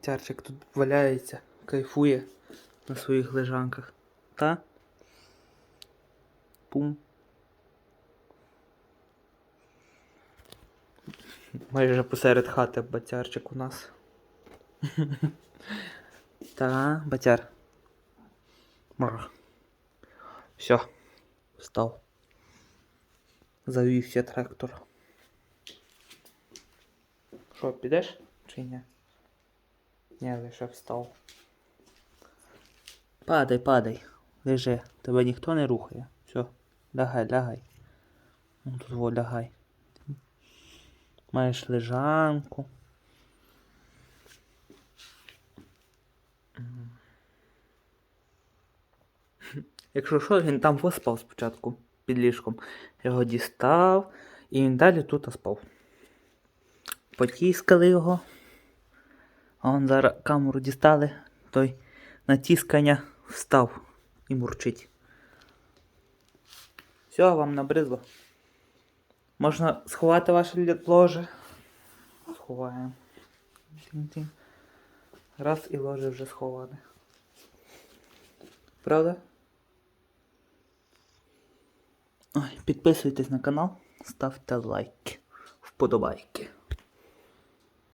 Батярчик тут валяється, кайфує на своїх лежанках. Та? Пум. Майже посеред хати батярчик у нас. Та, батяр. Все. Встав. Завівся трактор. Що, підеш чи ні? Ні, лише встав. Падай, падай. Лежи. Тебе ніхто не рухає. Все. Лягай, лягай. Ну тут во, лягай. Маєш лежанку. Якщо що, він там виспав спочатку під ліжком. Його дістав і він далі тут спав. Потіскали його. А он зараз камеру дістали, той на тіскання встав і мурчить. Все, вам набридло. Можна сховати ваше ложе. Сховаємо. Раз і ложе вже сховане. Правда? Ой, підписуйтесь на канал, ставте лайки, вподобайки.